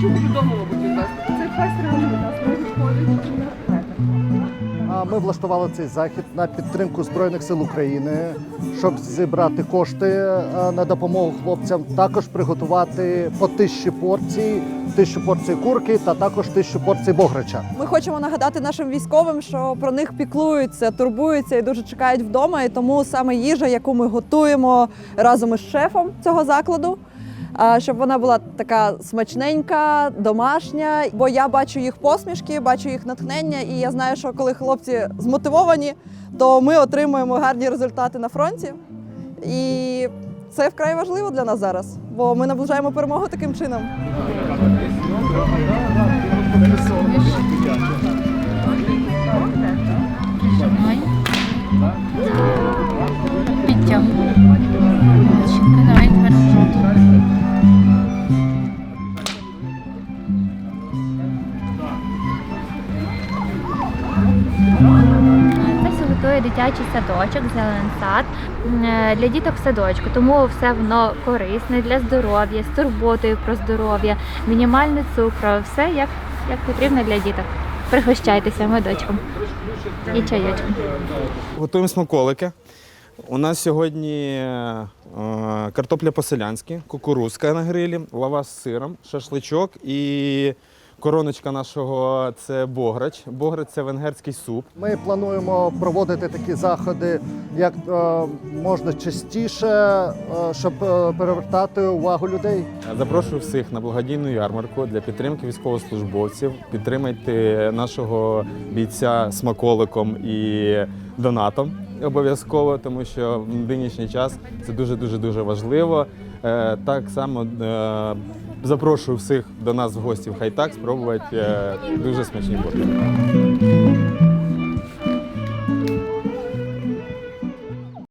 Чому додому, мабуть, відвести. Цей фестиваль у нас не. А Ми влаштували цей захід на підтримку Збройних сил України, щоб зібрати кошти е, на допомогу хлопцям. Також приготувати по тисячі порцій, тисячу порцій курки та також тисячу порцій бограча. Ми хочемо нагадати нашим військовим, що про них піклуються, турбуються і дуже чекають вдома. І тому саме їжа, яку ми готуємо разом із шефом цього закладу, щоб вона була така смачненька, домашня. Бо я бачу їх посмішки, бачу їх натхнення, і я знаю, що коли хлопці змотивовані, то ми отримуємо гарні результати на фронті. І це вкрай важливо для нас зараз, бо ми наближаємо перемогу таким чином. Готує дитячий садочок, зелений сад м, е, для діток садочку. Тому все воно корисне для здоров'я, з турботою про здоров'я, мінімальне цукру, все як, як потрібно для діток. Пригощайтеся медочком і чайочком. Готуємо смаколики. У нас сьогодні е, картопля по-селянськи, кукурузка на грилі, лава з сиром, шашличок і короночка нашого це бограч. Бограч це венгерський суп. Ми плануємо проводити такі заходи як е, можна частіше, е, щоб е, перевертати увагу людей. Запрошую всіх на благодійну ярмарку для підтримки військовослужбовців. Підтримайте нашого бійця смаколиком і донатом обов'язково, тому що в нинішній час це дуже дуже дуже важливо. Е, Так само е, запрошую всіх до нас в гості в Хайтак спробувати е, дуже смачні бургери.